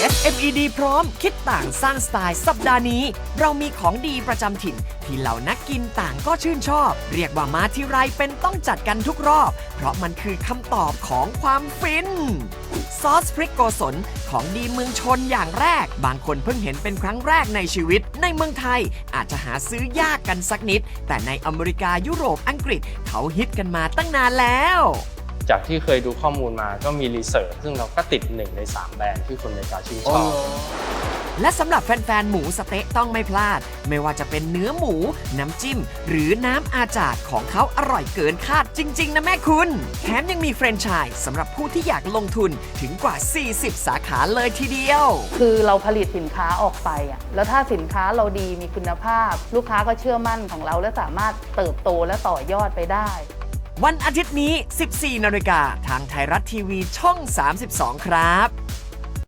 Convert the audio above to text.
SMED พร้อมคิดต่างสร้างสไตล์สัปดาห์นี้ เรามีของดีประจำถิ่น ที่เหล่านักกินต่างก็ชื่นชอบ เรียกว่ามาที่ไรเป็นต้องจัดกันทุกรอบ เพราะมันคือคำตอบของความฟิน ซอสพริกโกศลของดีเมืองชนอย่างแรก บางคนเพิ่งเห็นเป็นครั้งแรกในชีวิต ในเมืองไทยอาจจะหาซื้อยากกันสักนิด แต่ในอเมริกายุโรปอังกฤษเขาฮิตกันมาตั้งนานแล้ว จากที่เคยดูข้อมูลมาก็มีรีเสิร์ชซึ่งเราก็ติด1ใน3แบรนด์ที่คนอเมริกาชื่นชอบ และสำหรับแฟนๆ หมูสะเต๊ะต้องไม่พลาด ไม่ว่าจะเป็นเนื้อหมู น้ำจิ้ม หรือน้ำอาจาดของเขาอร่อยเกินคาดจริง ๆ นะแม่คุณ แถมยังมีแฟรนไชส์สำหรับผู้ที่อยากลงทุนถึงกว่า 40 สาขาเลยทีเดียว คือเราผลิตสินค้าออกไปอะแล้วถ้าสินค้าเราดีมีคุณภาพ ลูกค้าก็เชื่อมั่นของเราและสามารถเติบโตและต่อยอดไปได้ วันอาทิตย์นี้ 14 นาฬิกาทางไทยรัฐทีวีช่อง 32 ครับ